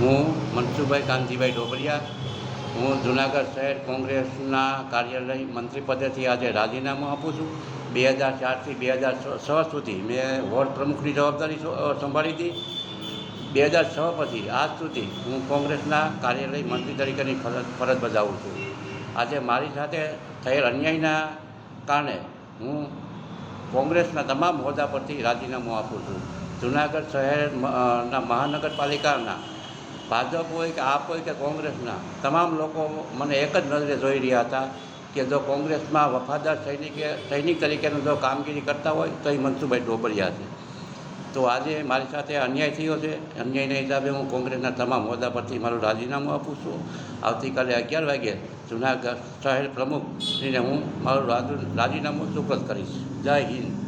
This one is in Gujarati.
હું મનસુખભાઈ કાંતિભાઈ ડોબરિયા હું જુનાગઢ શહેર કોંગ્રેસના કાર્યાલય મંત્રી પદેથી આજે રાજીનામું આપું છું. બે હજાર ચારથી બે હજાર છ સુધી મેં વોર્ડ પ્રમુખની જવાબદારી સંભાળી હતી. બે હજાર છ પછી આજ સુધી હું કોંગ્રેસના કાર્યાલય મંત્રી તરીકેની ફરજ ફરજ બજાવું છું. આજે મારી સાથે થયેલ અન્યાયના કારણે હું કોંગ્રેસના તમામ હોદ્દા પરથી રાજીનામું આપું છું. જુનાગઢ શહેર મ- અ, ના મહાનગરપાલિકાના ભાજપ હોય કે આપ હોય કે કોંગ્રેસના, તમામ લોકો મને એક જ નજરે જોઈ રહ્યા હતા કે જો કોંગ્રેસમાં વફાદાર સૈનિકે, સૈનિક તરીકેનું જો કામગીરી કરતા હોય, તો એ મનસુખભાઈ ડોબરિયા છે. તો આજે મારી સાથે અન્યાય થયો છે. અન્યાયના હિસાબે હું કોંગ્રેસના તમામ હોદ્દા પરથી મારું રાજીનામું આપું છું. આવતીકાલે અગિયાર વાગે જુનાગઢ શહેર પ્રમુખશ્રીને હું મારું રાજીનામું સુપ્રત કરીશ. જય હિન્દ.